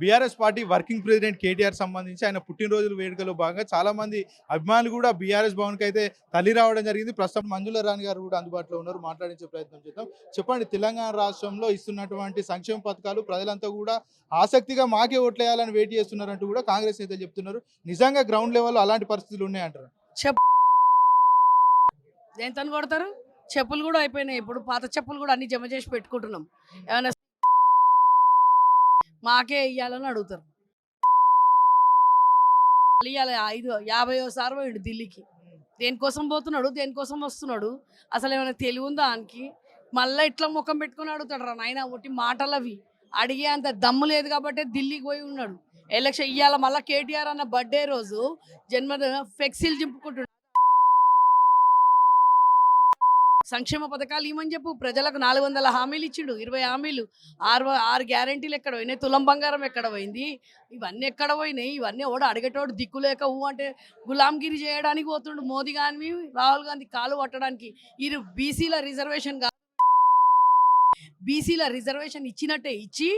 BRS party working president KTR సంబంధించి ఆయన పుట్టినరోజుల వేడుకలో భాగంగా చాలా మంది అభిమానులు కూడా బీఆర్ఎస్ భవన్కి అయితే తల్లి రావడం జరిగింది. ప్రస్తుతం మంజుల రాణి గారు కూడా అందుబాటులో ఉన్నారు. మాట్లాడించే ప్రయత్నం చేద్దాం. చెప్పండి తెలంగాణ రాష్ట్రంలో ఇస్తున్నటువంటి సంక్షేమ పథకాలు ప్రజలంతా కూడా ఆసక్తిగా మాకే ఓట్లేయాలని వెయిట్ చేస్తున్నారంటూ కూడా కాంగ్రెస్ నేతలు చెప్తున్నారు. నిజంగా గ్రౌండ్ లెవెల్లో అలాంటి పరిస్థితులు ఉన్నాయంటారు? దేంతో కొడతారు? చెప్పులు కూడా అయిపోయినాయి. ఇప్పుడు పాత చెప్పులు కూడా అన్ని జమ చేసి పెట్టుకుంటున్నాం. ఏమైనా మాకే ఇయ్యాలని అడుగుతారు. ఇవ్వాలి ఐదు యాభై సారి పోయిండు ఢిల్లీకి. దేనికోసం పోతున్నాడు? దేనికోసం వస్తున్నాడు? అసలు ఏమైనా తెలివి ఉందా దానికి మళ్ళీ ఇట్లా ముఖం పెట్టుకొని అడుగుతాడు రా నాయన ఒకటి మాటలు అవి అడిగే అంత దమ్ము లేదు కాబట్టి ఢిల్లీకి పోయి ఉన్నాడు. ఎలక్షన్ ఇవాళ మళ్ళీ కేటీఆర్ అన్న బర్త్డే రోజు జన్మదిన ఫ్లెక్సీలు చింపుకుంటున్నాడు. సంక్షేమ పథకాలు ఏమని చెప్పు. ప్రజలకు నాలుగు వందల హామీలు ఇచ్చిండు. ఇరవై హామీలు. ఆరు ఆరు గ్యారంటీలు ఎక్కడ పోయినాయి? తులం బంగారం ఎక్కడ పోయింది? ఇవన్నీ ఎక్కడ పోయినాయి? ఇవన్నీ ఓడ అడిగేటోడు దిక్కులేక ఊ అంటే గులాంగిరి చేయడానికి పోతుండు మోదీ గాంధీ రాహుల్ గాంధీ కాలు పట్టడానికి. వీరు బీసీల రిజర్వేషన్ కాదు బీసీల రిజర్వేషన్ ఇచ్చినట్టే ఇచ్చి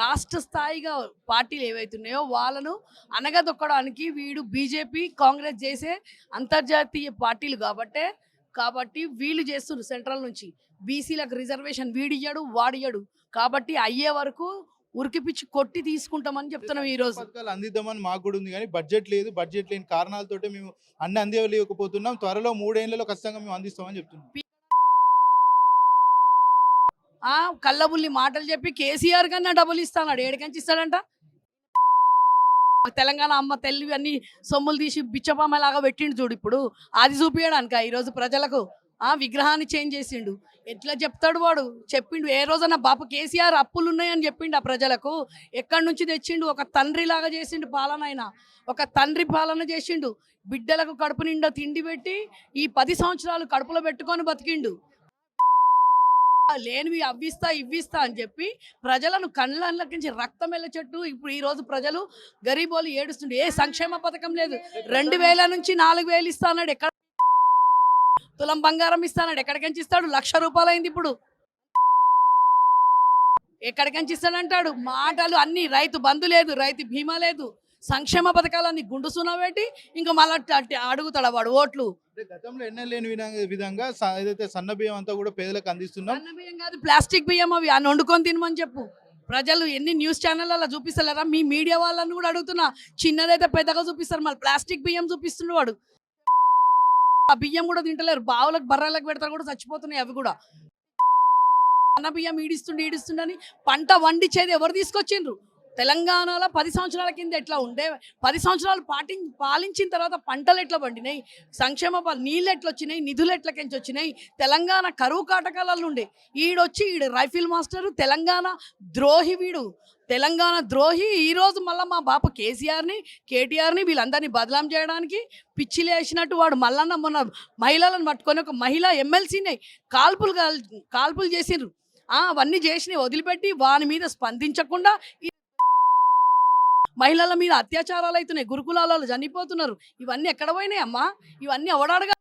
రాష్ట్ర స్థాయిగా పార్టీలు ఏవైతున్నాయో వాళ్ళను అనగదొక్కడానికి వీడు బీజేపీ కాంగ్రెస్ చేసే అంతర్జాతీయ పార్టీలు కాబట్టే కాబట్టి వీళ్ళు చేస్తున్నారు సెంట్రల్ నుంచి. బీసీలకు రిజర్వేషన్ వీడియ్యాడు వాడియ్యాడు. కాబట్టి అయ్యే వరకు ఉరికిపిచ్చి కొట్టి తీసుకుంటామని చెప్తున్నాం ఈ రోజు పథకాలు అందిద్దామని మాకు కూడా ఉంది కానీ బడ్జెట్ లేదు. బడ్జెట్ లేని కారణాలతోటి మేము అన్ని అందివ్వలేకపోతున్నాం. త్వరలో మూడేళ్ళలో ఖచ్చితంగా మేము అందిస్తామని చెప్తున్నాం. ఆ కళ్ళబుల్లి మాటలు చెప్పి కేసీఆర్ కన్నా డబ్బులు ఇస్తాడు ఏడికంచి ఇస్తాడంట? తెలంగాణ అమ్మ తల్లి అన్ని సొమ్ములు తీసి బిచ్చపామలాగా పెట్టిండు చూడు ఇప్పుడు. అది చూపించడానిక ఈరోజు ప్రజలకు ఆ విగ్రహాన్ని చేంజ్ చేసిండు. ఎట్లా చెప్తాడు వాడు? చెప్పిండు. ఏ రోజన బాపు కేసీఆర్ అప్పులు ఉన్నాయని చెప్పిండు ఆ ప్రజలకు? ఎక్కడి నుంచి తెచ్చిండు? ఒక తండ్రి లాగా చేసిండు పాలన ఆయన ఒక తండ్రి పాలన చేసిండు. బిడ్డలకు కడుపు నిండా తిండి పెట్టి ఈ పది సంవత్సరాలు కడుపులో పెట్టుకొని బతికిండు. లేనివి అవ్విస్తా ఇవ్విస్తా అని చెప్పి ప్రజలను కళ్ళకించి రక్తం వెళ్ళచెట్టు ఇప్పుడు ఈ రోజు ప్రజలు గరీబోలు ఏడుస్తుండే ఏ సంక్షేమ పథకం లేదు. రెండు వేల నుంచి నాలుగు వేలు ఇస్తాన్నాడు ఎక్కడ తులం బంగారం ఇస్తాడు ఎక్కడికంచి ఇస్తాడు? లక్ష రూపాయలు అయింది ఇప్పుడు. ఎక్కడికంచి ఇస్తాడంటాడు? మాటలు అన్ని రైతు బంధు లేదు రైతు బీమా లేదు. సంక్షేమ పథకాలన్నీ గుండు సున్నా పెట్టి ఇంకా మళ్ళీ అడుగుతాడు వాడు ఓట్లు? గతంలో ఎన్నో లేని విధంగా- ఏదైతే సన్న బియ్యం అంతా కూడా పేదలకు అందిస్తున్నాం. అన్న బియ్యం కాదు ప్లాస్టిక్ బియ్యం అవి అని వండుకొని తినమని చెప్పు. ప్రజలు ఎన్ని న్యూస్ ఛానళ్ళలో చూపిస్తలేరా? మీ మీడియా వాళ్ళని కూడా అడుగుతున్నా. చిన్నదైతే పెద్దగా చూపిస్తారు మళ్ళీ ప్లాస్టిక్ బియ్యం చూపిస్తుండు వాడు. ఆ బియ్యం కూడా తింటలేరు. బావులకు బర్రెలకు పెడతారు కూడా చచ్చిపోతున్నాయి అవి కూడా. అన్న బియ్యం ఈడిస్తుండు ఈడిస్తుండని పంట వండిచ్చేది ఎవరు తీసుకొచ్చిండ్రు? తెలంగాణలో పది సంవత్సరాల కింద ఎట్లా ఉండే? పది సంవత్సరాలు పాటి పాలించిన తర్వాత పంటలు ఎట్లా పండినాయి? సంక్షేమ నీళ్ళు ఎట్లా వచ్చినాయి? నిధులు ఎట్లకెంచి వచ్చినాయి? తెలంగాణ కరువు కాటకాలలో ఉండే. ఈడొచ్చి ఈడు రైఫిల్ మాస్టర్ తెలంగాణ ద్రోహి వీడు. తెలంగాణ ద్రోహి ఈరోజు మళ్ళీ మా బాప కేసీఆర్ని కేటీఆర్ని వీళ్ళందరినీ బదలాం చేయడానికి పిచ్చిలు వేసినట్టు వాడు మల్లన్న మొన్న మహిళలను పట్టుకొని ఒక మహిళ ఎమ్మెల్సీని కాల్పులు కాల్పులు చేసిండ్రు. అవన్నీ చేసినవి వదిలిపెట్టి వాని మీద స్పందించకుండా ఈ మహిళల మీద అత్యాచారాలు అవుతున్నాయి గురుకులాలలో చనిపోతున్నారు. ఇవన్నీ ఎక్కడ పోయినాయి అమ్మా? ఇవన్నీ ఎవడాడగా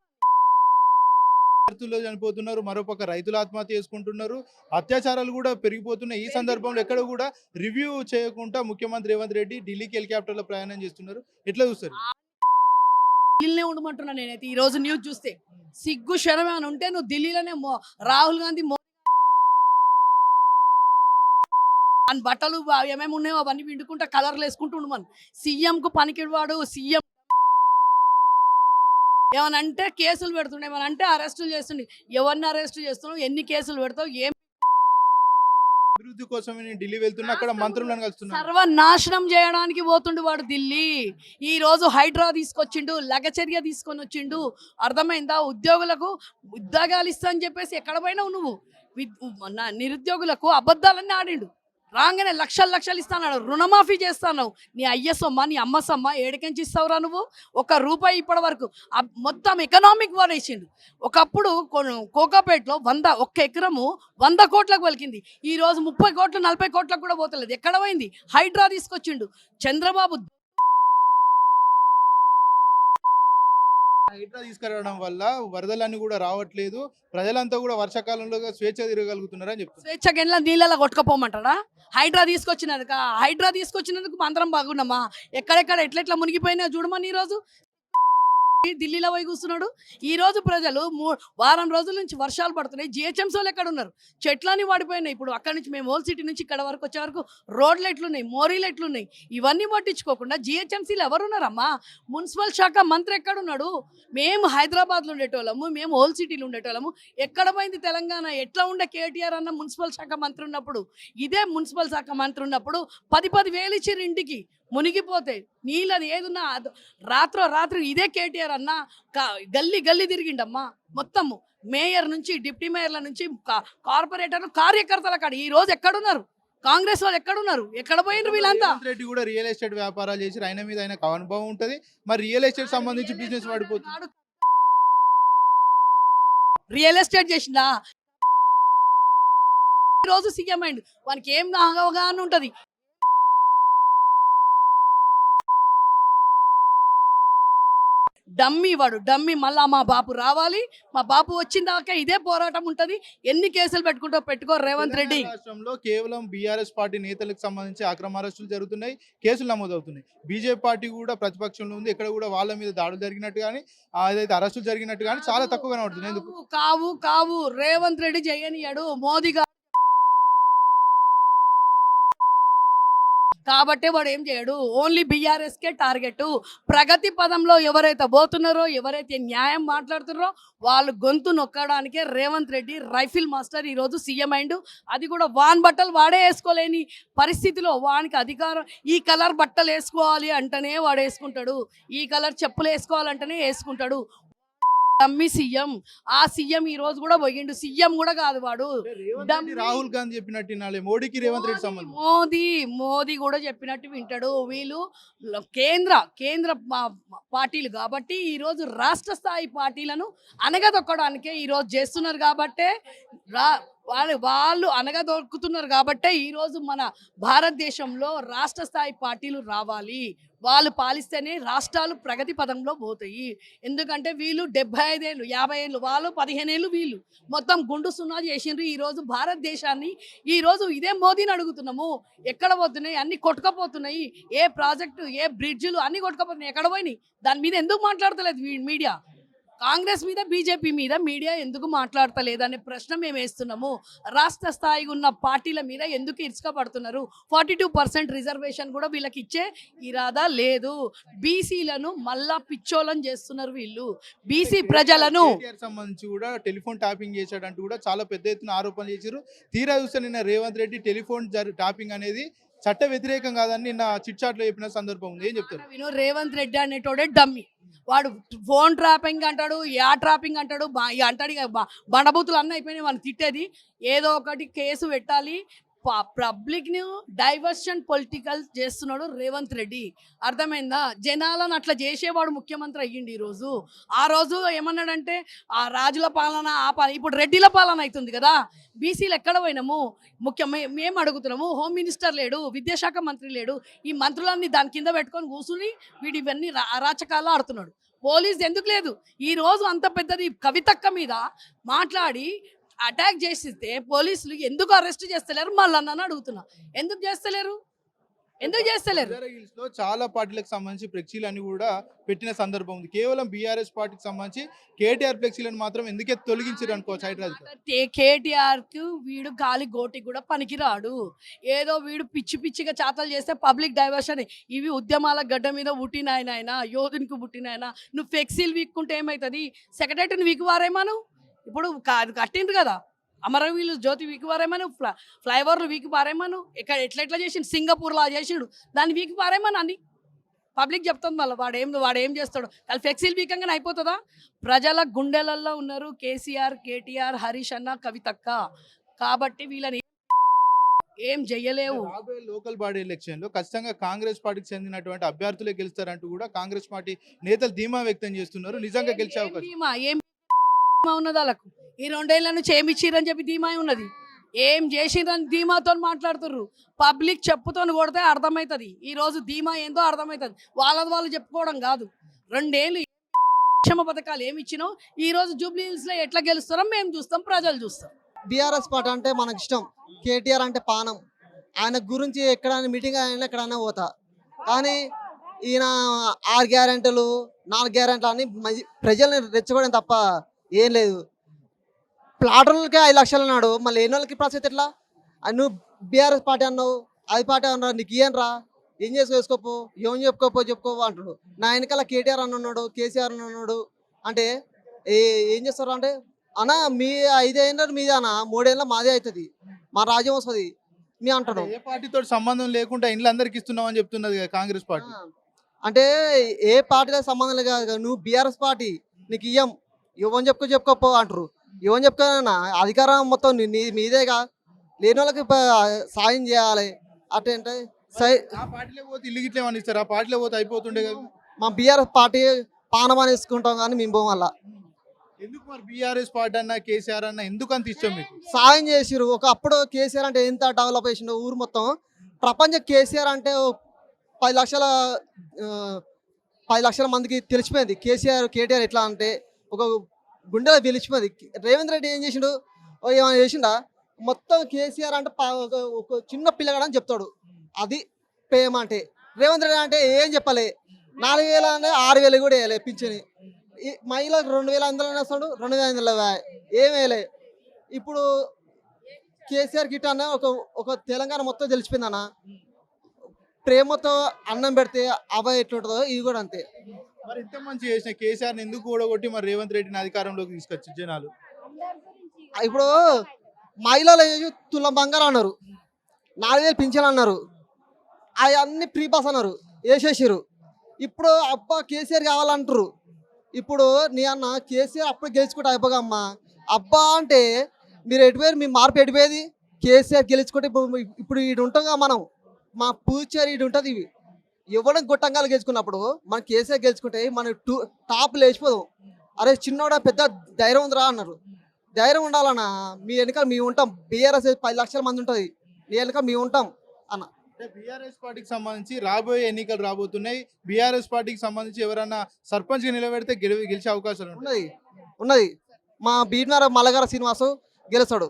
చనిపోతున్నారు మరోపక్క రైతులు ఆత్మహత్య చేసుకుంటున్నారు. అత్యాచారాలు కూడా పెరిగిపోతున్నాయి. ఈ సందర్భంలో ఎక్కడ కూడా రివ్యూ చేయకుండా ముఖ్యమంత్రి రేవంత్ రెడ్డి ఢిల్లీకి హెలికాప్టర్లో ప్రయాణం చేస్తున్నారు. ఎట్లా చూస్తారు? ఢిల్లీనే ఉండమంటున్నా నేనైతే. ఈ రోజు న్యూస్ చూస్తే సిగ్గు క్షణమే అని ఉంటే నువ్వు ఢిల్లీలోనే రాహుల్ గాంధీ మో- అని బట్టలు ఏమేమి ఉన్నాయో అవన్నీ పిండుకుంటా కలర్లు వేసుకుంటూ ఉండమని సీఎంకు పనికివాడు సీఎం ఏమనంటే కేసులు పెడుతుండే ఏమనంటే అరెస్టులు చేస్తుండే. ఎవరిని అరెస్ట్ చేస్తున్నావు? ఎన్ని కేసులు పెడతావు? ఏం అభివృద్ధి కోసం ఢిల్లీ వెళ్తున్నా అక్కడ మంత్రులను కలుస్తున్నాను సర్వనాశనం చేయడానికి పోతుండు వాడు ఢిల్లీ. ఈ రోజు హైడ్రా తీసుకొచ్చిండు లగచర్య తీసుకొని వచ్చిండు. అర్థమైందా? ఉద్యోగులకు ఉద్యోగాలు ఇస్తా అని చెప్పేసి ఎక్కడ పోయినావు నువ్వు? నిరుద్యోగులకు అబద్ధాలన్నీ ఆడిండు. రాగానే లక్షలు లక్షలు ఇస్తాను రుణమాఫీ చేస్తాను నీ అయ్యసమ్మ నీ అమ్మసమ్మ ఏడికెంచి ఇస్తావురా నువ్వు? ఒక రూపాయి ఇప్పటి వరకు మొత్తం ఎకనామిక్ వార్ వేసిండు. ఒకప్పుడు కోకాపేటలో వంద ఒక్క ఎకరము వంద కోట్లకు పలికింది. ఈరోజు ముప్పై కోట్లు నలభై కోట్లకు కూడా పోతలేదు. ఎక్కడ పోయింది? హైడ్రా తీసుకొచ్చిండు. చంద్రబాబు హైడ్రా తీసుకురావడం వల్ల వరదలన్నీ కూడా రావట్లేదు. ప్రజలంతా కూడా వర్షాకాలంలో స్వేచ్ఛ తిరగలుగుతున్నారని చెప్తున్నారు. స్వేచ్ఛ గిన్నెల నీళ్ళలో కొట్టుకపోమంటారా హైడ్రా తీసుకొచ్చినందుక? హైడ్రా తీసుకొచ్చినందుకు అందరం బాగున్నామా ఎక్కడెక్కడ ఎట్లెట్లా మునిగిపోయినా చూడమని ఈరోజు ఢిల్లీలో పోయి కూర్చున్నాడు. ఈ రోజు ప్రజలు మూ- వారం రోజుల నుంచి వర్షాలు పడుతున్నాయి. జిహెచ్ఎంసీ వాళ్ళు ఎక్కడ ఉన్నారు? చెట్లన్నీ వాడిపోయినాయి. ఇప్పుడు అక్కడి నుంచి మేము హోల్ సిటీ నుంచి ఇక్కడ వరకు వచ్చే వరకు రోడ్లు ఎట్లున్నాయి? మోరీలు ఎట్లున్నాయి? ఇవన్నీ పట్టించుకోకుండా జిహెచ్ఎంసీలు ఎవరున్నారమ్మా మున్సిపల్ శాఖ మంత్రి ఎక్కడున్నాడు మేము హైదరాబాద్లో ఉండేటోళ్ళము. మేము హోల్ సిటీలో ఉండేటోళ్ళము. ఎక్కడ పోయింది తెలంగాణ? ఎట్లా ఉండే కేటీఆర్ అన్న మున్సిపల్ శాఖ మంత్రి ఉన్నప్పుడు? ఇదే మున్సిపల్ శాఖ మంత్రి ఉన్నప్పుడు పది పది వేలు ఇచ్చారు ఇంటికి. మునిగిపోతే నీళ్ళది ఏదున్నా అద- రాత్రో రాత్రి ఇదే కేటీఆర్ అన్న గల్లీ గల్లీ తిరిగిండమ్మా. మొత్తము మేయర్ నుంచి డిప్టీ మేయర్ల నుంచి కార్పొరేటర్లు కార్యకర్తల కాడ ఈ రోజు ఎక్కడున్నారు? కాంగ్రెస్ వాళ్ళు ఎక్కడున్నారు? ఎక్కడ పోయినారు వీళ్ళంతా? రెడ్డి కూడా రియల్ ఎస్టేట్ వ్యాపారాలు చేసి ఆయన మీద ఆయనకు అనుభవం ఉంటది. మరి రియల్ ఎస్టేట్ సంబంధించి బిజినెస్ పడిపోతుంది. రియల్ ఎస్టేట్ చేసిందా? ఈ రోజు సీఎం అయిండు. వానికి ఏం అవగాహన ఉంటది డమ్మి వాడు డమ్మి మళ్ళా మా బాపు రావాలి. మా బాపు వచ్చిన దాకా ఇదే పోరాటం ఉంటది. ఎన్ని కేసులు పెట్టుకుంటో పెట్టుకో రేవంత్ రెడ్డి. రాష్ట్రంలో కేవలం బీఆర్ఎస్ పార్టీ నేతలకు సంబంధించి అక్రమ అరెస్టులు జరుగుతున్నాయి. కేసులు నమోదవుతున్నాయి. బీజేపీ పార్టీ కూడా ప్రతిపక్షంలో ఉంది. ఇక్కడ కూడా వాళ్ళ మీద దాడులు జరిగినట్టు కానీ అదైతే అరెస్టులు జరిగినట్టు కానీ చాలా తక్కువ కనబడుతుంది కావు, కావు. రేవంత్ రెడ్డి జయనియాడు మోదీ కాబట్టే వాడు ఏం చేయడు? ఓన్లీ బీఆర్ఎస్కే టార్గెట్ ప్రగతి పదంలో ఎవరైతే పోతున్నారో ఎవరైతే న్యాయం మాట్లాడుతున్నారో వాళ్ళు గొంతు నొక్కడానికే రేవంత్ రెడ్డి రైఫిల్ మాస్టర్ ఈ రోజు సీఎం అయిండు. అది కూడా వాన్ బట్టలు వాడే వేసుకోలేని పరిస్థితిలో వానికి అధికారం. ఈ కలర్ బట్టలు వేసుకోవాలి అంటేనే వాడు వేసుకుంటాడు. ఈ కలర్ చెప్పులు వేసుకోవాలంటేనే వేసుకుంటాడు. Dummy CM. ఆ సీఎం ఈ రోజు కూడా పోయిండు. సీఎం కూడా కాదు వాడు. రాహుల్ గాంధీ చెప్పినట్టు మోడీకి రేవంత్ రెడ్డి మోదీ- సంబంధం. మోదీ మోదీ కూడా చెప్పినట్టు వింటాడు. వీళ్ళు కేంద్ర కేంద్ర పార్టీలు కాబట్టి ఈ రోజు రాష్ట్ర స్థాయి పార్టీలను అనగదొక్కడానికే ఈ రోజు చేస్తున్నారు కాబట్టే వాళ్ళు వాళ్ళు అనగదొక్కుతున్నారు కాబట్టే ఈ రోజు మన భారతదేశంలో రాష్ట్ర స్థాయి పార్టీలు రావాలి. వాళ్ళు పాలిస్తేనే రాష్ట్రాలు ప్రగతి పదంలో పోతాయి. ఎందుకంటే వీళ్ళు డెబ్బై ఐదేళ్ళు యాభై ఏళ్ళు వాళ్ళు పదిహేను ఏళ్ళు వీళ్ళు. మొత్తం గుండు సున్నా చేసిండ్రు ఈరోజు భారతదేశాన్ని. ఈరోజు ఇదే మోదీని అడుగుతున్నాము. ఎక్కడ పోతున్నాయి? అన్ని కొట్టుకపోతున్నాయి. ఏ ప్రాజెక్టు ఏ బ్రిడ్జ్లు అన్ని కొట్టుకపోతున్నాయి. ఎక్కడ పోయినాయి? దాని మీద ఎందుకు మాట్లాడతలేదు మీడియా? కాంగ్రెస్ మీద బీజేపీ మీద మీడియా ఎందుకు మాట్లాడతలేదు అనే ప్రశ్న మేము వేస్తున్నాము. రాష్ట్ర స్థాయిగా ఉన్న పార్టీల మీద ఎందుకు ఇరుచుక పడుతున్నారు ఫార్టీ టూ పర్సెంట్ రిజర్వేషన్ కూడా వీళ్ళకి ఇచ్చే ఇరాదా లేదు. బీసీలను మళ్ళా పిచ్చోలను చేస్తున్నారు వీళ్ళు. బీసీ ప్రజలను సంబంధించి కూడా టెలిఫోన్ ట్యాపింగ్ చేశాడంటూ కూడా చాలా పెద్ద ఎత్తున ఆరోపణలు చేశారు. తీరా చూస్తే నిన్న రేవంత్ రెడ్డి టెలిఫోన్ ట్యాపింగ్ అనేది చట్ట వ్యతిరేకం కాదని నిన్న చిట్లో చెప్పిన సందర్భం ఉంది. ఏం చెప్తారు? విను రేవంత్ రెడ్డి అనేటోడే డమ్మి. వాడు ఫోన్ ట్రాపింగ్ అంటాడు యా ట్రాపింగ్ అంటాడు అంటాడు ఇక బండబూతులు అన్నీ అయిపోయినాయి. వాళ్ళు తిట్టేది. ఏదో ఒకటి కేసు పెట్టాలి పబ్లిక్ని డైవర్షన్ పొలిటికల్ చేస్తున్నాడు రేవంత్ రెడ్డి. అర్థమైందా? జనాలను అట్లా చేసేవాడు ముఖ్యమంత్రి అయ్యిండి ఈరోజు. ఆ రోజు ఏమన్నాడంటే ఆ రాజుల పాలన ఆ పాలన ఇప్పుడు రెడ్డిల పాలన అవుతుంది కదా. బీసీలు ఎక్కడ పోయినాము? ముఖ్య మేము అడుగుతున్నాము హోమ్ మినిస్టర్ లేడు విద్యాశాఖ మంత్రి లేడు ఈ మంత్రులన్నీ దాని కింద పెట్టుకొని కూర్చుని వీడు ఇవన్నీ రా- అరాచకాలు ఆడుతున్నాడు. పోలీస్ ఎందుకు లేదు? ఈ రోజు అంత పెద్దది కవితక్క మీద మాట్లాడి అటాక్ చేసిస్తే పోలీసులు ఎందుకు అరెస్ట్ చేస్తలేరు? మళ్ళీ నన్ను అడుగుతున్నా. ఎందుకు చేస్తలేరు? ఎందుకు చేస్తలేరు? లో చాలా పార్టీలకు సంబంధించి ఫ్లెక్సీలు అన్ని కూడా పెట్టిన సందర్భం ఉంది. కేవలం బీఆర్ఎస్ పార్టీకి సంబంధించి కేటీఆర్ ఫ్లెక్సీలను మాత్రం ఎందుకే తొలగించారు అనుకోవచ్చు హైదరాబాద్ కేటీఆర్కు వీడు గాలి గోటి కూడా పనికిరాడు. ఏదో వీడు పిచ్చి పిచ్చిగా చాతలు చేస్తే పబ్లిక్ డైవర్షన్ ఇవి ఉద్యమాల గడ్డ మీద పుట్టినాయన యోధునికి పుట్టినాయన నువ్వు ఫ్లెక్సీలు వీక్కుంటే ఏమవుతుంది సెక్రటరీని వీకువారేమాను ఇప్పుడు కట్టిండ్రు కదా. అమరవీలు జ్యోతి వీకి పారేమను ఫ్లై ఫ్లైఓవర్లు వీకి పారేమను ఇక్కడ ఎట్లా ఎట్లా చేసిండు? సింగపూర్లా చేసిండు. దాన్ని వీకి పారేమను అని పబ్లిక్ చెప్తుంది మళ్ళీ వాడు ఏం వాడు ఏం చేస్తాడు. వాళ్ళు ఫ్లెక్సీలు వీకంగానే అయిపోతుందా? ప్రజల గుండెలల్లో ఉన్నారు కేసీఆర్ కేటీఆర్ హరీష్ అన్న కవితక్క. కాబట్టి వీళ్ళని ఏం చెయ్యలేవు రాబోయే లోకల్ బాడీ ఎలక్షన్లో ఖచ్చితంగా కాంగ్రెస్ పార్టీకి చెందినటువంటి అభ్యర్థులే గెలుస్తారంటూ కూడా కాంగ్రెస్ పార్టీ నేతలు ధీమా వ్యక్తం చేస్తున్నారు. నిజంగా గెలిచే అవకాశం ఉన్నది వాళ్ళకు. ఈ రెండేళ్ళ నుంచి ఏమి ఇచ్చిరని చెప్పి ధీమా ఉన్నది. ఏం చేసిండ్రని ధీమాతో మాట్లాడుతుర్రు. పబ్లిక్ చెప్పుతో కొడితే అర్థమవుతుంది ఈ రోజు ధీమా ఏందో అర్థమవుతుంది వాళ్ళది వాళ్ళు చెప్పుకోవడం కాదు. రెండేళ్ళు క్షమ పథకాలు ఏమి ఇచ్చినావు ఈ రోజు జూబ్లీ లో ఎట్లా గెలుస్తారో మేము చూస్తాం ప్రజలు చూస్తాం. బీఆర్ఎస్ పార్టీ అంటే మనకి ఇష్టం. కేటీఆర్ అంటే పానం. ఆయన గురించి ఎక్కడైనా మీటింగ్ అయినా ఎక్కడైనా పోతా. కానీ ఈయన ఆరు గ్యారెంటీలు నాలుగు గ్యారెంటీలు అని ప్రజల్ని రెచ్చగొడడం తప్ప ఏం లేదు. ప్లాటర్లకే ఐదు లక్షలు అన్నాడు. మళ్ళీ ఎన్ని వాళ్ళకి ప్రాసెస్ ఎట్లా? అది నువ్వు బీఆర్ఎస్ పార్టీ అన్నావు అది పార్టీ అన్నావు నీకు ఇయ్యను రా. ఏం చేసుకో వేసుకోపో? ఏం చెప్పుకోపో చెప్పుకోపో అంటున్నాడు నా వెనకాల కేటీఆర్ అని ఉన్నాడు కేసీఆర్ అని ఉన్నాడు. అంటే ఏ ఏం చేస్తారు అంటే అన్న మీ ఐదేళ్ళ మీదే అన్న మూడేళ్ళ మాదే అవుతుంది మా రాజ్యం వస్తుంది. మీ అంటాడు. ఏ పార్టీతో సంబంధం లేకుండా ఇండ్లు అందరికి ఇస్తున్నాం అని చెప్తున్నది కాంగ్రెస్ పార్టీ. అంటే ఏ పార్టీతో సంబంధం లేదు కదా నువ్వు బీఆర్ఎస్ పార్టీ నీకు ఇయ్యం. ఇవ్వని చెప్పుకో చెప్పుకోపో అంటారు. ఇవ్వని చెప్పుకోనా అధికారం మొత్తం మీదేగా లేని వాళ్ళకి సాయం చేయాలి. అట్లా అంటే సై ఆ పార్టీలో పోతే ఇల్లు గిట్ల ఇస్తారు ఆ పార్టీలో పోతే అయిపోతుండే కదా. మా బీఆర్ఎస్ పార్టీ పానమాని వేసుకుంటాం కానీ మేము వల్ల ఎందుకు మరి బీఆర్ఎస్ పార్టీ అన్న కేసీఆర్ అన్న ఎందుకు అంత ఇష్టం మీకు? సాయం చేసిరు ఒక అప్పుడు కేసీఆర్ అంటే ఎంత డెవలప్ చేసిండు ఊరు మొత్తం. ప్రపంచ కేసీఆర్ అంటే పది లక్షల పది లక్షల మందికి తెలిసిపోయింది. కేసీఆర్ కేటీఆర్ ఎట్లా అంటే ఒక గుండెలో పిలిచిపోయింది. రేవంత్ రెడ్డి ఏం చేసిండు? ఏమైనా చేసిండా? మొత్తం కేసీఆర్ అంటే ఒక- ఒక చిన్న పిల్లగాడు అని చెప్తాడు. అది ప్రేమ అంటే. రేవంత్ రెడ్డి అంటే ఏం చెప్పలే? నాలుగు వేల అంటే ఆరు వేలు కూడా వేయలే పింఛని. ఈ మహిళలకు రెండు వేల అందులో వేస్తాడు రెండు వేల అందులో ఏం వేయలే. ఇప్పుడు కేసీఆర్ కిట్ అన్న ఒక ఒక తెలంగాణ మొత్తం తెలిసిపోయింది అన్న. ప్రేమతో అన్నం పెడితే అబ్బాయి ఎట్లుంటుందో ఇది కూడా అంతే. మరి ఇంత మంచి చేసిన కేసీఆర్ ఎందుకు ఓడగొట్టి మరి రేవంత్ రెడ్డిని అధికారంలోకి తీసుకొచ్చి జనాలు? ఇప్పుడు మహిళలు తులం బంగారం అన్నారు. నాలుగు వేలు పింఛన్ అన్నారు. అవి అన్ని ఫ్రీ పాస్ అన్నారు. వేసేసారు ఇప్పుడు అబ్బా కేసీఆర్ కావాలంటారు ఇప్పుడు నీ అన్న కేసీఆర్ అప్పుడు గెలుచుకుంటే అమ్మ. అబ్బా అంటే మీరు ఎటుపోయారు? మీ మార్పు ఎటుపోయేది? కేసీఆర్ గెలుచుకుంటే ఇప్పుడు ఇప్పుడు ఇటు ఉంటాం మనం. మా ఫ్యూచర్ ఇటు ఉంటుంది. ఇవి ఎవడం గొట్టంగాలు గెలుచుకున్నప్పుడు మన కేసీఆర్ గెలుచుకుంటే మన టూ టాప్ లేచిపోదాం. అరే చిన్నోడా పెద్ద ధైర్యం ఉందిరా అన్నారు. ధైర్యం ఉండాలన్నా మీ వెనక మేము ఉంటాం. బీఆర్ఎస్ పది లక్షల మంది ఉంటుంది. మీ వెనక మేము ఉంటాం అన్న. బీఆర్ఎస్ పార్టీకి సంబంధించి రాబోయే ఎన్నికలు రాబోతున్నాయి. బీఆర్ఎస్ పార్టీకి సంబంధించి ఎవరైనా సర్పంచ్ నిలబెడితే గెలి గెలిచే అవకాశాలు ఉన్నది. ఉన్నది. మా బీట్నార మల్లగార శ్రీనివాసు గెలుస్తాడు.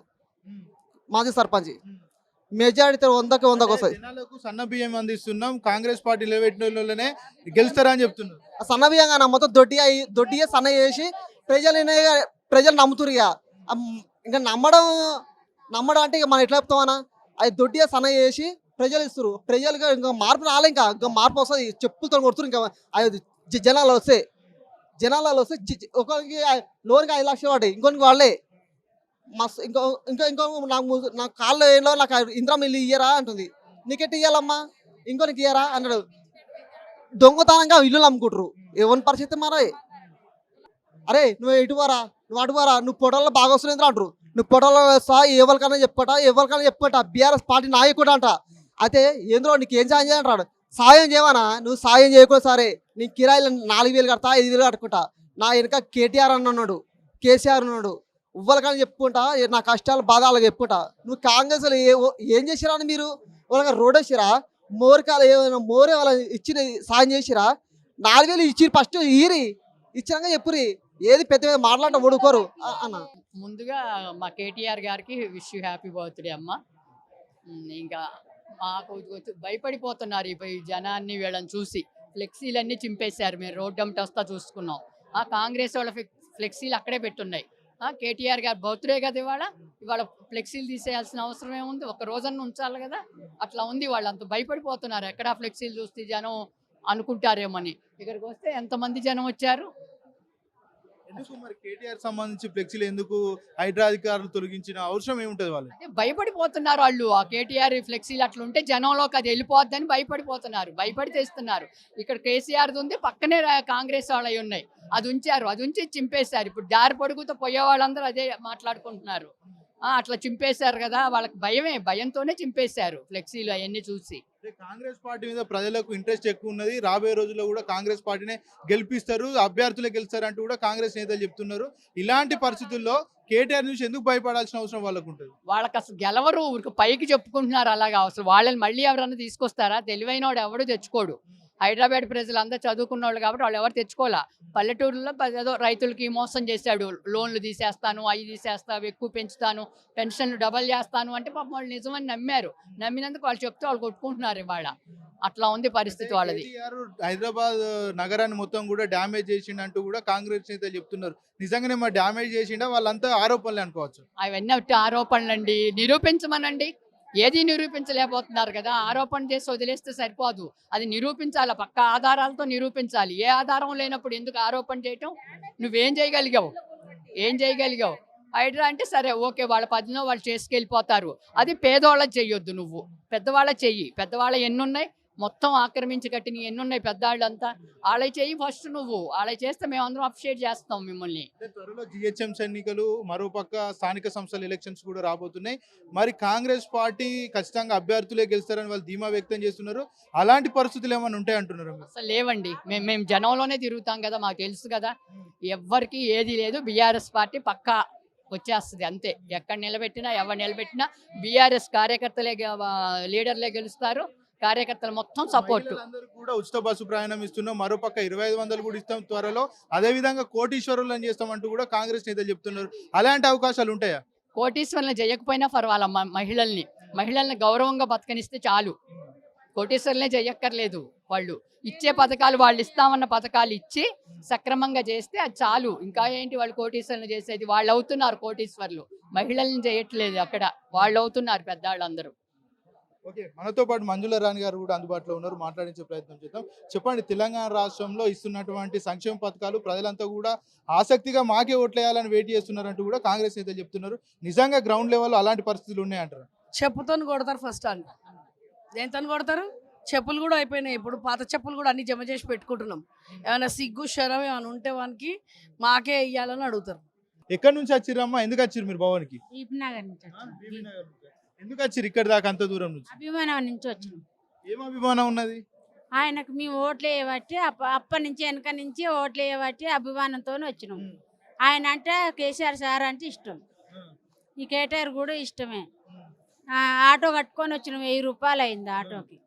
మాజీ సర్పంచ్. మెజారిటీ వందకి వందకు వస్తుంది జనాలకు సన్న బియ్యం అందిస్తున్నాం. కాంగ్రెస్ పార్టీ నిలబెట్టిన వాళ్ళనే గెలుస్తారా అని చెప్తున్నారు. ఆ సన్న బియ్యంగా మొత్తం దొడ్డి అయ్యి దొడ్డి సన్న చేసి ప్రజలు ప్రజలు నమ్ముతురు ఇక. ఇంకా నమ్మడం నమ్మడం అంటే ఇక మనం ఎట్లా చెప్తామన్నా అది దొడ్డి సన్న చేసి ప్రజలు ఇస్తారు ప్రజలుగా ఇంకా మార్పు రాలే ఇంకా. ఇంకా మార్పు వస్తుంది. చెప్పులతో కొడుతురు ఇంకా. అది జనాలు వస్తే జనాలలో వస్తే ఒకరికి లోన్కి ఐదు లక్షలు పడ్డాయి. ఇంకొనికి వాళ్ళే. మస్తు ఇంకో ఇంకో ఇంకో నాకు నాకు కాళ్ళు ఏంలో నాకు ఇంద్రం ఇల్లు ఇయ్యరా అంటుంది. నీకెట్టి ఇయ్యాలమ్మా? ఇంకొనికి ఇయ్యరా? అన్నాడు. దొంగతనంగా ఇల్లు అమ్ముకుంటారు ఎవరి పరిస్థితి మరే? అరే నువ్వు ఇటు పోరా నువ్వు అటు పోరా నువ్వు పొటల్లో బాగా వస్తుంది అంటారు నువ్వు పొటల్లో వేస్తా ఎవరికైనా చెప్పట ఎవరికైనా చెప్పట బీఆర్ఎస్ పార్టీ నాయకుడు అంట. అయితే ఏంద్రో నీకు ఏం సాయం చేయంటాడు సాయం చేయమనా? నువ్వు సాయం చేయకూడదు సరే. నీ కిరాయిలు నాలుగు వేలు కడతా ఐదు వేలు కట్టుకుంటా. నా వెనక కేటీఆర్ అన్నాడు కేసీఆర్ ఉన్నాడు. ఇవ్వలకని చెప్పుకుంటా నా కష్టాలు బాధ అలాగ చెప్పుకుంటా. నువ్వు కాంగ్రెస్ ఏ ఏం చేసిరా అని మీరు? వాళ్ళకి రోడ్ వేసిరా మోరకాలు ఏమైనా మోరే వాళ్ళ ఇచ్చిన సాయం చేసిరా నాలుగు వేలు ఇచ్చి ఫస్ట్ ఈరి. ఇచ్చినాక చెప్పురి ఏది పెద్ద పెద్ద మాట్లాడటం ఓడుకోరు అన్న. ముందుగా మా కేటీఆర్ గారికి విష్ యూ హ్యాపీ బర్త్డే అమ్మ. ఇంకా మాకు భయపడిపోతున్నారు ఈ జనాన్ని వీళ్ళని చూసి. ఫ్లెక్సీలన్నీ చింపేశారు. మేము రోడ్డు అమ్మట వస్తా చూసుకున్నాం. ఆ కాంగ్రెస్ వాళ్ళ ఫ్లెక్- ఫ్లెక్సీలు అక్కడే పెట్టున్నాయి. కేటీఆర్ గారు బర్త్డే కదా ఇవాళ. ఇవాళ ఫ్లెక్సీలు తీసేయాల్సిన అవసరం ఏముంది? ఒక రోజన్న ఉంచాలి కదా. అట్లా ఉంది. వాళ్ళు అంత భయపడిపోతున్నారు. ఎక్కడ ఫ్లెక్సీలు చూస్తే జనం అనుకుంటారేమని ఇక్కడికి వస్తే ఎంతమంది జనం వచ్చారు? ఎందుకు మరి కేటీఆర్ సంబంధించి ఫ్లెక్సీలు ఎందుకు హైడ్రా అధికారులు తొలగించిన అవసరం ఏముంటది వాళ్ళు అంటే భయపడిపోతున్నారు వాళ్ళు. ఆ కేటీఆర్ ఫ్లెక్సీలు అట్లా జనంలోకి అది వెళ్ళిపోద్దని భయపడిపోతున్నారు. భయపడి తెస్తున్నారు ఇక్కడ కేసీఆర్ ఉంది పక్కనే కాంగ్రెస్ వాళ్ళు ఉన్నాయి. అది ఉంచారు. అది ఉంచి చింపేశారు. ఇప్పుడు దారి పొడుగుతో పోయే వాళ్ళందరూ అదే మాట్లాడుకుంటున్నారు. అట్లా చింపేశారు కదా వాళ్ళకి భయమే భయంతోనే చింపేశారు ఫ్లెక్సీలు అవన్నీ చూసి. కాంగ్రెస్ పార్టీ మీద ప్రజలకు ఇంట్రెస్ట్ ఎక్కువ ఉన్నది. రాబోయే రోజుల్లో కూడా కాంగ్రెస్ పార్టీనే గెలిపిస్తారు అభ్యర్థులే గెలుస్తారు అంటూ కూడా కాంగ్రెస్ నేతలు చెప్తున్నారు. ఇలాంటి పరిస్థితుల్లో కేటీఆర్ నుంచి ఎందుకు భయపడాల్సిన అవసరం వాళ్ళకు ఉంటుంది వాళ్ళకి అసలు గెలవరు ఊరికి పైకి చెప్పుకుంటున్నారు అలాగా. అసలు వాళ్ళని మళ్ళీ ఎవరన్నా తీసుకొస్తారా? తెలివైన వాడు ఎవడు తెచ్చుకోడు. హైదరాబాద్ ప్రజలు అందరూ చదువుకున్న వాళ్ళు కాబట్టి వాళ్ళు ఎవరు తెచ్చుకోవాలా? పల్లెటూరులో ఏదో రైతులకి మోసం చేశాడు. లోన్లు తీసేస్తాను అవి తీసేస్తాను ఎక్కువ పెంచుతాను పెన్షన్లు డబల్ చేస్తాను అంటే పాపం వాళ్ళు నిజమని నమ్మారు. నమ్మినందుకు వాళ్ళు చెప్తే వాళ్ళు కొట్టుకుంటున్నారు ఇవాళ. అట్లా ఉంది పరిస్థితి వాళ్ళది. హైదరాబాద్ నగరాన్ని మొత్తం కూడా డ్యామేజ్ చేసిండంటూ కూడా కాంగ్రెస్ నేతలు చెప్తున్నారు. నిజంగానే మరి డ్యామేజ్ చేసిండా? వాళ్ళంతా ఆరోపణలు అనుకోవచ్చు. అవన్నీ ఒకటి ఆరోపణలండి. నిరూపించమనండి. ఏది నిరూపించలేకపోతున్నారు కదా? ఆరోపణ చేసి వదిలేస్తే సరిపోదు. అది నిరూపించాలి? పక్క ఆధారాలతో నిరూపించాలి. ఏ ఆధారం లేనప్పుడు ఎందుకు ఆరోపణ చేయటం? నువ్వేం చేయగలిగావు? ఏం చేయగలిగావు? హైడ్రా అంటే సరే ఓకే వాళ్ళ పదిలో వాళ్ళు చేసుకెళ్ళిపోతారు. అది పేదవాళ్ళకి చెయ్యొద్దు నువ్వు. పెద్దవాళ్ళ చెయ్యి. పెద్దవాళ్ళ ఎన్ని ఉన్నాయి మొత్తం ఆక్రమించి కట్టిన ఎన్ని ఉన్నాయి పెద్దవాళ్ళంతా వాళ్ళ చెయ్యి ఫస్ట్ నువ్వు. వాళ్ళ చేస్తే మేమందరం అప్రిషియేట్ చేస్తాం మిమ్మల్ని. త్వరలో జిహెచ్ఎంసీ ఎన్నికలు మరోపక్క స్థానిక సంస్థల ఎలక్షన్స్ కూడా రాబోతున్నాయి. మరి కాంగ్రెస్ పార్టీ ఖచ్చితంగా అభ్యర్థులే గెలుస్తారని వాళ్ళు ధీమా వ్యక్తం చేస్తున్నారు. అలాంటి పరిస్థితులు ఏమైనా ఉంటాయి అంటున్నారు అసలు లేవండి. మేము మేము జనంలోనే తిరుగుతాం కదా మాకు తెలుసు కదా. ఎవ్వరికి ఏది లేదు. బీఆర్ఎస్ పార్టీ పక్కా వచ్చేస్తుంది అంతే. ఎక్కడ నిలబెట్టినా ఎవరు నిలబెట్టినా బీఆర్ఎస్ కార్యకర్తలే లీడర్లే గెలుస్తారు. కార్యకర్తలు మొత్తం సపోర్ట్ కూడా ఉచిత బస్సు ప్రయాణం ఇస్తున్నాం. మరోపక్క ఇరవై ఐదు వందలు కూడా ఇస్తాం త్వరలో. అదే విధంగా కోటీశ్వరులు అని చేస్తామంటూ కూడా కాంగ్రెస్ నేతలు చెప్తున్నారు. అలాంటి అవకాశాలు ఉంటాయా? కోటీశ్వరులను చేయకపోయినా పర్వాలా మహిళల్ని? మహిళల్ని గౌరవంగా బతకనిస్తే చాలు. కోటీశ్వరులనే చేయక్కర్లేదు వాళ్ళు. ఇచ్చే పథకాలు వాళ్ళు ఇస్తామన్న పథకాలు ఇచ్చి సక్రమంగా చేస్తే అది చాలు. ఇంకా ఏంటి వాళ్ళు కోటీశ్వరులు చేసేది? వాళ్ళు అవుతున్నారు కోటీశ్వరులు. మహిళల్ని చేయట్లేదు అక్కడ. వాళ్ళు అవుతున్నారు పెద్దవాళ్ళందరూ. ఓకే మనతో పాటు మంజుల రాణి గారు కూడా అందుబాటులో ఉన్నారు. మాట్లాడించే ప్రయత్నం చేద్దాం. చెప్పండి తెలంగాణ రాష్ట్రంలో ఇస్తున్నటువంటి సంక్షేమ పథకాలు ప్రజలంతా కూడా ఆసక్తిగా మాకే ఓట్లేయాలని వెయిట్ చేస్తున్నారంటూ కూడా కాంగ్రెస్ నేతలు చెప్తున్నారు. నిజంగా గ్రౌండ్ లెవెల్లో అలాంటి పరిస్థితులు ఉన్నాయంటారు? చెప్పుతో కొడతారు ఫస్ట్ అంట. దేంతో కొడతారు? చెప్పులు కూడా అయిపోయినాయి. ఇప్పుడు పాత చెప్పులు కూడా అన్ని జమ చేసి పెట్టుకుంటున్నాం. ఏమైనా సిగ్గు శరం ఏమైనా ఉంటే వానికి మాకే ఇయ్యాలని అడుగుతారు. ఎక్కడి నుంచి వచ్చిర్రమ్మా? ఎందుకు వచ్చిర్రు మీరు భవన్కి? నగర్ నుంచి. ఎందుకు వచ్చిర్రు ఇక్కడ దాకా అంత దూరం నుంచి? అభిమానం నుంచి వచ్చాను. ఏం అభిమానం ఉన్నది? ఆయనకు మేము ఓట్లు వేయబట్టి అప్ప అప్పటి నుంచి వెనక నుంచి ఓట్లు వేయబట్టి అభిమానంతో వచ్చినాం. ఆయన అంటే కేసీఆర్ సార్ అంటే ఇష్టం. ఈ కేటీఆర్ కూడా ఇష్టమే. ఆటో కట్టుకొని వచ్చినాం వెయ్యి రూపాయలు అయింది ఆటోకి.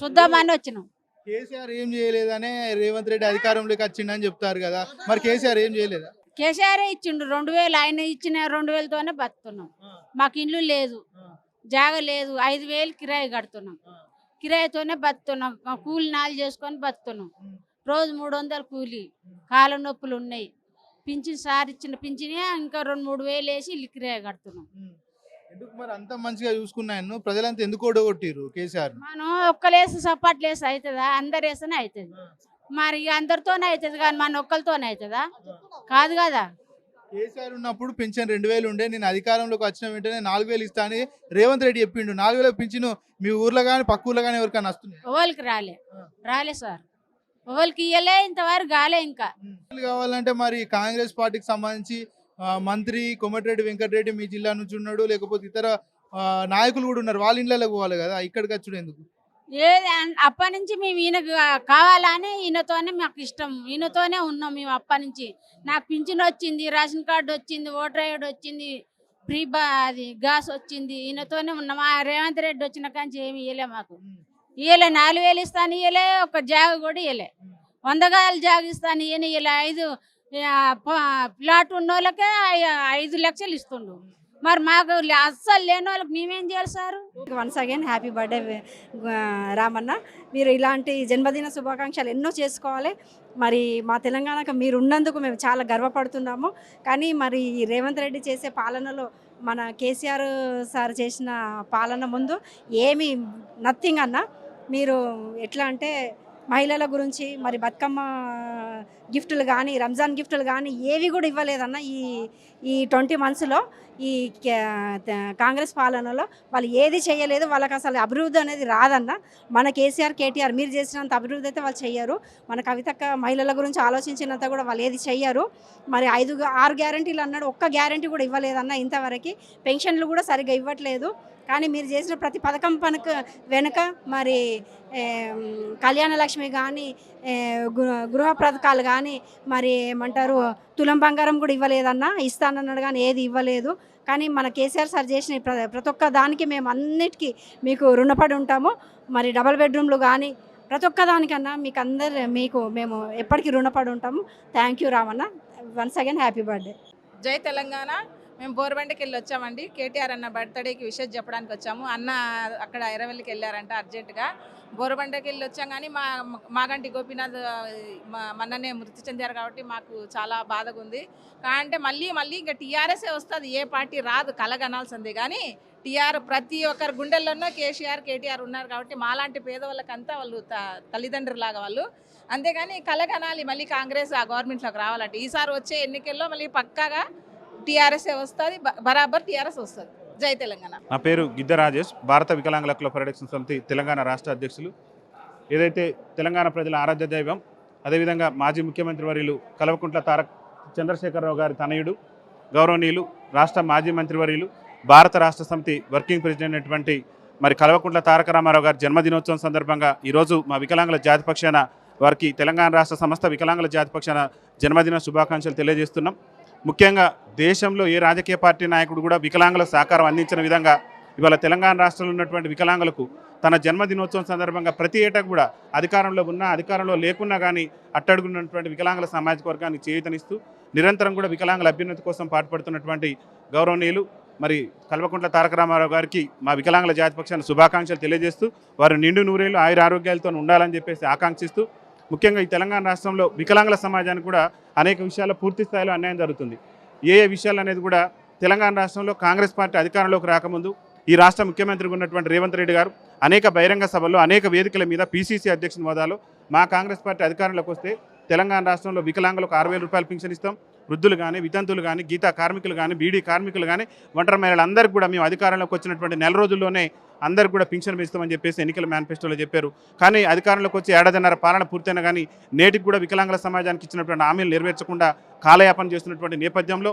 చూద్దామని వచ్చినాం. కేసీఆర్ ఏం చేయలేదనే రేవంత్ రెడ్డి అధికారంలోకి వచ్చిండని చెప్తారు కదా. మరి కేసీఆర్ ఏం చేయలేదా? కేసీఆర్ ఇచ్చిండు. రెండు వేలు ఆయన ఇచ్చిన రెండు వేలతోనే బతుకుతున్నాం. మాకు ఇల్లు లేదు. జాగ లేదు ఐదు వేలు కిరాయి కడుతున్నాం. కిరాయితోనే బతుకుతున్నాం. మా కూలి నాలు చేసుకొని బతుకుతున్నాం. రోజు మూడు వందలు కూలి కాళ్ళ నొప్పులు ఉన్నాయి. పింఛన్ సార్ ఇచ్చిన పింఛన్ ఇంకా రెండు మూడు వేలు వేసి ఇల్లు కిరాయి కడుతున్నాం. ఎందుకు మరి అంత మంచిగా చూసుకున్నాను ప్రజలంతా ఎందుకు ఓడగొట్టిర్రు కేసీఆర్? మనం ఒక్కలేసి సపాట్లు వేసి అవుతుందా అందరు వేస్తేనే అవుతుంది మరి అందరితోనే అవుతుంది కానీ మన ఒక్కరితోనే అవుతుందా కాదు కదా. కేసీఆర్ ఉన్నప్పుడు పింఛన్ రెండు వేలు ఉండే నేను అధికారంలోకి వచ్చిన వెంటనే నాలుగు వేలు ఇస్తా అని రేవంత్ రెడ్డి చెప్పిండు. నాలుగు వేలు పింఛను మీ ఊర్లో కానీ పక్క ఊర్లో కానీ ఎవరికైనా వస్తున్నాయి? ఎవరికి రాలే. రాలే సార్. ఎవరికి ఇయ్యలే ఇంతవరకు కాలే ఇంకా. కావాలంటే మరి కాంగ్రెస్ పార్టీకి సంబంధించి మంత్రి కోమటిరెడ్డి వెంకటరెడ్డి మీ జిల్లా నుంచి ఉన్నాడు లేకపోతే ఇతర నాయకులు కూడా ఉన్నారు. వాళ్ళ ఇళ్ళకి పోవాలి కదా ఇక్కడికి వచ్చుడు ఎందుకు? ఏది అప్పటి నుంచి మేము ఈయనకు కావాలని ఈయనతోనే మాకు ఇష్టం. ఈయనతోనే ఉన్నాం మేము అప్పటి నుంచి. నాకు పింఛన్ వచ్చింది రేషన్ కార్డు వచ్చింది ఓటర్ ఐడి వచ్చింది ఫ్రీ బా అది గ్యాస్ వచ్చింది. ఈయనతోనే ఉన్నాం. ఆ రేవంత్ రెడ్డి వచ్చిన కానీ ఏమి ఇయ్యలే మాకు. ఇయ్యలే నాలుగు వేలు ఇస్తాను ఇయ్యలే ఒక జాగ కూడా ఇయ్యలే. వంద గాయలు జాగ ఇస్తాను ఈయన ఇయ్యలే. ఐదు ప్లాట్ ఉన్న వాళ్ళకే ఐదు లక్షలు ఇస్తుండు. మరి మాకు లే- అస్సలు లేని వాళ్ళకి మేమేం చేయాలి sir? Once again happy birthday Ramanna. మీరు ఇలాంటి జన్మదిన శుభాకాంక్షలు ఎన్నో చేసుకోవాలి. మరి మా తెలంగాణకు మీరు ఉన్నందుకు మేము చాలా గర్వపడుతున్నాము. కానీ మరి రేవంత్ రెడ్డి చేసే పాలనలో మన కేసీఆర్ సార్ చేసిన పాలన ముందు ఏమి నథింగ్ అన్న. మీరు ఎట్లా అంటే మహిళల గురించి మరి బతుకమ్మ గిఫ్టులు కానీ రంజాన్ గిఫ్టులు కానీ ఏవి కూడా ఇవ్వలేదన్న ఈ ఈ ట్వంటీ మంత్స్లో ఈ కాంగ్రెస్ పాలనలో వాళ్ళు ఏది చేయలేదు వాళ్ళకి అసలు అభివృద్ధి అనేది రాదన్న. మన కేసీఆర్ కేటీఆర్ మీరు చేసినంత అభివృద్ధి అయితే వాళ్ళు చేయరు మన కవితక్క మహిళల గురించి ఆలోచించినంత కూడా వాళ్ళు ఏది చెయ్యరు. మరి ఐదు ఆరు గ్యారంటీలు అన్నాడు ఒక్క గ్యారంటీ కూడా ఇవ్వలేదన్న ఇంతవరకు. పెన్షన్లు కూడా సరిగ్గా ఇవ్వట్లేదు. కానీ మీరు చేసిన ప్రతి పథకం పనక వెనుక మరి కళ్యాణ లక్ష్మి కానీ గృహ పథకాలు కానీ మరి ఏమంటారు తులం బంగారం కూడా ఇవ్వలేదన్నా ఇస్తానన్నాడు కానీ ఏది ఇవ్వలేదు. కానీ మన కేసీఆర్ సార్ చేసిన ప్ర- ప్రతి ఒక్క దానికి మేము అన్నిటికీ మీకు రుణపడి ఉంటాము. మరి డబల్ బెడ్రూమ్లు కానీ ప్రతి ఒక్క దానికన్నా మీకు అందరు మీకు మేము ఎప్పటికీ రుణపడి ఉంటాము. Thank you Ramanna. Once again happy birthday. జై తెలంగాణ. మేము బోర్బండకి వెళ్ళి వచ్చామండి. కేటీఆర్ అన్న బర్త్డేకి విషెస్ చెప్పడానికి వచ్చాము. అన్న అక్కడ ఎరవెల్లికి వెళ్ళారంట అర్జెంటుగా. బోరబండకి వెళ్ళి వచ్చాం కానీ మా మాగంటి గోపీనాథ్ మా- మొన్ననే మృతి చెందారు కాబట్టి మాకు చాలా బాధగా ఉంది. అంటే మళ్ళీ మళ్ళీ ఇంకా టీఆర్ఎస్ఏ వస్తుంది. ఏ పార్టీ రాదు కలగనాల్సిందే కానీ టీఆర్ ప్రతి ఒక్కరి గుండెల్లోనూ కేసీఆర్ కేటీఆర్ ఉన్నారు కాబట్టి మాలాంటి పేదవాళ్ళకంతా వాళ్ళు త- తల్లిదండ్రులాగా వాళ్ళు. అంతేగాని కలగనాలి మళ్ళీ కాంగ్రెస్ ఆ గవర్నమెంట్లోకి రావాలంటే ఈసారి వచ్చే ఎన్నికల్లో మళ్ళీ పక్కాగా టీఆర్ఎస్ఏ వస్తుంది? బరాబర్ టీఆర్ఎస్ వస్తుంది. జై తెలంగాణ. నా పేరు గిద్ద రాజేష్. భారత వికలాంగుల క్లబ్ పరిరక్షణ సమితి తెలంగాణ రాష్ట్ర అధ్యక్షులు. ఏదైతే తెలంగాణ ప్రజల ఆరాధ్య దైవం అదేవిధంగా మాజీ ముఖ్యమంత్రి వర్యులు కల్వకుంట్ల తారక్ చంద్రశేఖరరావు గారి తనయుడు గౌరవనీయులు రాష్ట్ర మాజీ మంత్రివర్యులు భారత రాష్ట్ర సమితి వర్కింగ్ ప్రెసిడెంట్ అయినటువంటి మరి కల్వకుంట్ల తారక రామారావు గారి జన్మదినోత్సవం సందర్భంగా ఈరోజు మా వికలాంగుల జాతి పక్షాన వారికి తెలంగాణ రాష్ట్ర సంస్థ వికలాంగుల జాతి పక్షాన జన్మదిన శుభాకాంక్షలు తెలియజేస్తున్నాం. ముఖ్యంగా దేశంలో ఏ రాజకీయ పార్టీ నాయకుడు కూడా వికలాంగుల సహకారం అందించిన విధంగా ఇవాళ తెలంగాణ రాష్ట్రంలో ఉన్నటువంటి వికలాంగులకు తన జన్మదినోత్సవం సందర్భంగా ప్రతి ఏటా కూడా అధికారంలో ఉన్నా అధికారంలో లేకున్నా కానీ అట్టడుగున్నటువంటి వికలాంగుల సామాజిక వర్గాన్ని చేయుతనిస్తూ నిరంతరం కూడా వికలాంగుల అభ్యున్నతి కోసం పాటుపడుతున్నటువంటి గౌరవనీయులు మరి కల్వకుంట్ల తారక రామారావు గారికి మా వికలాంగుల జాతి శుభాకాంక్షలు తెలియజేస్తూ వారు నిండు నూరేళ్ళు ఆయుర ఆరోగ్యాలతో ఉండాలని చెప్పేసి ఆకాంక్షిస్తూ ముఖ్యంగా ఈ తెలంగాణ రాష్ట్రంలో వికలాంగుల సమాజానికి కూడా అనేక విషయాల్లో పూర్తి స్థాయిలో అన్యాయం జరుగుతుంది. ఏ ఏ విషయాలు అనేది కూడా తెలంగాణ రాష్ట్రంలో కాంగ్రెస్ పార్టీ అధికారంలోకి రాకముందు ఈ రాష్ట్ర ముఖ్యమంత్రిగా ఉన్నటువంటి రేవంత్ రెడ్డి గారు అనేక బహిరంగ సభల్లో అనేక వేదికల మీద పీసీసీ అధ్యక్షుని హోదాలో మా కాంగ్రెస్ పార్టీ అధికారంలోకి వస్తే తెలంగాణ రాష్ట్రంలో వికలాంగులకు ఆరు వేల రూపాయలు పింఛన్ ఇస్తాం. వృద్ధులు కానీ వితంతులు కానీ గీతా కార్మికులు కానీ బీడీ కార్మికులు కానీ ఒంటరి మహిళలందరికీ కూడా మేము అధికారంలోకి వచ్చినటువంటి నెల రోజుల్లోనే అందరికి కూడా పింఛన్ ఇస్తామని చెప్పేసి ఎన్నికల మేనిఫెస్టోలో చెప్పారు. కానీ అధికారంలోకి వచ్చి ఏడాదిన్నర పాలన పూర్తయినా కానీ నేటికి కూడా వికలాంగుల సమాజానికి ఇచ్చినటువంటి హామీలు నెరవేర్చకుండా కాలయాపన చేస్తున్నటువంటి నేపథ్యంలో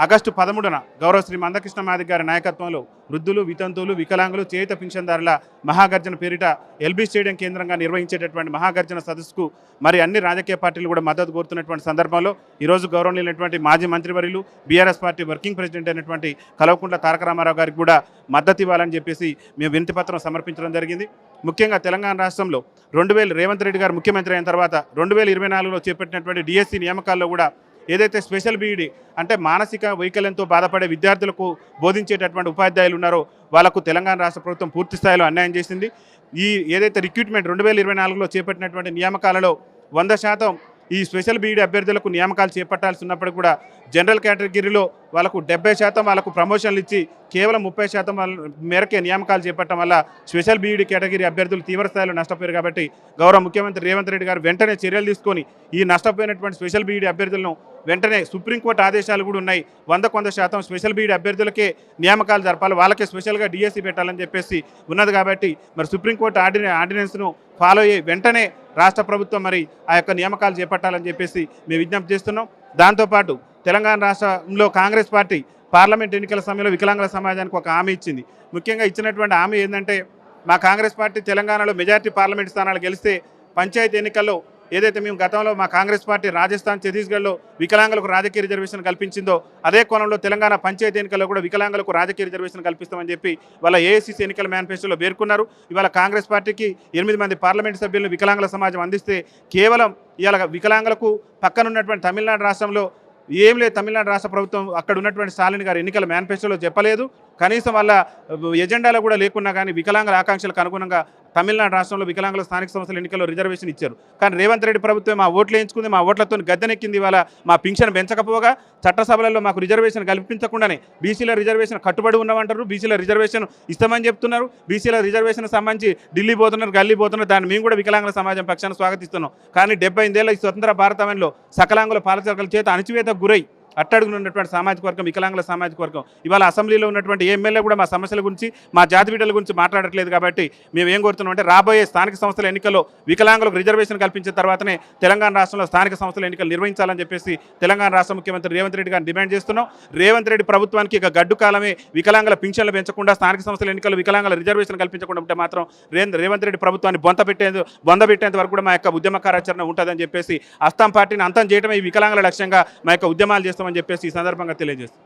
ఆగస్టు పదమూడున గౌరవ శ్రీ మందకృష్ణ మాదిక్ గారి నాయకత్వంలో వృద్ధులు వితంతువులు వికలాంగులు చేత పింఛన్దారుల మహాగర్జన పేరిట ఎల్బీ స్టేడియం కేంద్రంగా నిర్వహించేటటువంటి మహాగర్జన సదస్సుకు మరి అన్ని రాజకీయ పార్టీలు కూడా మద్దతు కోరుతున్నటువంటి సందర్భంలో ఈరోజు గౌరవనీయులైనటువంటి మాజీ మంత్రివర్యులు బీఆర్ఎస్ పార్టీ వర్కింగ్ ప్రెసిడెంట్ అయినటువంటి కల్వకుంట్ల తారక రామారావు గారికి కూడా మద్దతు ఇవ్వాలని చెప్పేసి మేము వినతిపత్రం సమర్పించడం జరిగింది. ముఖ్యంగా తెలంగాణ రాష్ట్రంలో రెండు వేల రేవంత్ రెడ్డి గారు ముఖ్యమంత్రి అయిన తర్వాత రెండు వేల ఇరవై నాలుగులో చేపట్టినటువంటి డిఎస్సి నియామకాల్లో కూడా ఏదైతే స్పెషల్ బీఈడి అంటే మానసిక వైకల్యంతో బాధపడే విద్యార్థులకు బోధించేటటువంటి ఉపాధ్యాయులు ఉన్నారో వాళ్ళకు తెలంగాణ రాష్ట్ర ప్రభుత్వం పూర్తి స్థాయిలో అన్యాయం చేసింది. ఈ ఏదైతే రిక్రూట్మెంట్ రెండు వేల ఇరవై నాలుగులో చేపట్టినటువంటి నియామకాలలో వంద శాతం ఈ స్పెషల్ బీఈడి అభ్యర్థులకు నియామకాలు చేపట్టాల్సి ఉన్నప్పటికీ కూడా జనరల్ కేటగిరీలో వాళ్ళకు డెబ్బై శాతం వాళ్ళకు ప్రమోషన్లు ఇచ్చి కేవలం ముప్పై శాతం వాళ్ళ మేరకే నియామకాలు చేపట్టడం వల్ల స్పెషల్ బీఈడి కేటగిరీ అభ్యర్థులు తీవ్రస్థాయిలో నష్టపోయారు కాబట్టి గౌరవ ముఖ్యమంత్రి రేవంత్ రెడ్డి గారు వెంటనే చర్యలు తీసుకొని ఈ నష్టపోయినటువంటి స్పెషల్ బీఈడి అభ్యర్థులను వెంటనే సుప్రీంకోర్టు ఆదేశాలు కూడా ఉన్నాయి. వంద కొంత శాతం స్పెషల్ బీఈడి అభ్యర్థులకే నియామకాలు జరపాలి. వాళ్ళకే స్పెషల్గా డిఎస్సి పెట్టాలని చెప్పేసి ఉన్నది కాబట్టి మరి సుప్రీంకోర్టు ఆర్డిన ఆర్డినెన్స్ను ఫాలో అయ్యి వెంటనే రాష్ట్ర ప్రభుత్వం మరి ఆ యొక్క నియామకాలు చేపట్టాలని చెప్పేసి మేము విజ్ఞప్తి చేస్తున్నాం. దాంతోపాటు తెలంగాణ రాష్ట్రంలో కాంగ్రెస్ పార్టీ పార్లమెంట్ ఎన్నికల సమయంలో వికలాంగుల సమాజానికి ఒక హామీ ఇచ్చింది. ముఖ్యంగా ఇచ్చినటువంటి హామీ ఏంటంటే మా కాంగ్రెస్ పార్టీ తెలంగాణలో మెజార్టీ పార్లమెంట్ స్థానాలు గెలిస్తే పంచాయతీ ఎన్నికల్లో ఏదైతే మేము గతంలో మా కాంగ్రెస్ పార్టీ రాజస్థాన్ ఛత్తీస్గఢ్లో వికలాంగులకు రాజకీయ రిజర్వేషన్ కల్పించిందో అదే కోణంలో తెలంగాణ పంచాయతీ ఎన్నికల్లో కూడా వికలాంగులకు రాజకీయ రిజర్వేషన్ కల్పిస్తామని చెప్పి వాళ్ళ ఏఐసీసీ ఎన్నికల మేనిఫెస్టోలో పేర్కొన్నారు. ఇవాళ కాంగ్రెస్ పార్టీకి ఎనిమిది మంది పార్లమెంట్ సభ్యులను వికలాంగుల సమాజం అందిస్తే కేవలం ఇవాళ వికలాంగులకు పక్కనున్నటువంటి తమిళనాడు రాష్ట్రంలో ఏం లేదు తమిళనాడు రాష్ట్ర ప్రభుత్వం అక్కడ ఉన్నటువంటి స్టాలిన్ గారు ఎన్నికల మేనిఫెస్టోలో చెప్పలేదు. కనీసం వాళ్ళ ఎజెండాలో కూడా లేకున్నా కానీ వికలాంగుల ఆకాంక్షలకు అనుగుణంగా తమిళనాడు రాష్ట్రంలో వికలాంగుల స్థానిక సంస్థల ఎన్నికల్లో రిజర్వేషన్ ఇచ్చారు. కానీ రేవంత్ రెడ్డి ప్రభుత్వం మా ఓట్లు వేయించుకుంది మా ఓట్లతో గద్దెనెక్కింది ఇవాళ మా పింఛన్ పెంచకపోగా చట్టసభలలో మాకు రిజర్వేషన్ కల్పించకుండానే బీసీల రిజర్వేషన్ కట్టుబడి ఉన్నామంటారు బీసీల రిజర్వేషన్ ఇస్తామని చెప్తున్నారు బీసీల రిజర్వేషన్ సంబంధించి ఢిల్లీ పోతున్నారు గల్లీ పోతున్నారు దాన్ని మేము కూడా వికలాంగుల సమాజం పక్షాన్ని స్వాగతిస్తున్నాం. కానీ డెబ్బై ఐదేళ్ళ ఈ స్వతంత్ర భారతంలో సకలాంగుల పాలచర్కల చేత అణచివేతకు గురై అట్టడుగున ఉన్నటువంటి సామాజిక వర్గం వికలాంగుల సామాజిక వర్గం. ఇవాళ అసెంబ్లీలో ఉన్నటువంటి ఎమ్మెల్యే కూడా మా సమస్యల గురించి మా జాతి బిడ్డల గురించి మాట్లాడట్లేదు కాబట్టి మేము ఏం కోరుతున్నాం అంటే రాబోయే స్థానిక సంస్థల ఎన్నికల్లో వికలాంగులకు రిజర్వేషన్ కల్పించిన తర్వాతనే తెలంగాణ రాష్ట్రంలో స్థానిక సంస్థల ఎన్నికలు నిర్వహించాలని చెప్పేసి తెలంగాణ రాష్ట్ర ముఖ్యమంత్రి రేవంత్ రెడ్డి గారిని డిమాండ్ చేస్తున్నాం. రేవంత్ రెడ్డి ప్రభుత్వానికి ఇక గడ్డు కాలమే వికలాంగుల పింఛన్లు పెంచకుండా స్థానిక సంస్థల ఎన్నికలు వికలాంగుల రిజర్వేషన్ కల్పించకుండా ఉంటే మాత్రం రేవంత్ రెడ్డి ప్రభుత్వాన్ని బొంత పెట్టేందుకు బొంద పెట్టేంత వరకు కూడా మా యొక్క ఉద్యమ కార్యాచరణ ఉంటుందని చెప్పేసి అస్తాం పార్టీని అంతం చేయడమే ఈ వికలాంగుల లక్ష్యంగా మా యొక్క ఉద్యమాలు చేస్తామని చెప్పేసి ఈ సందర్భంగా తెలియజేస్తాం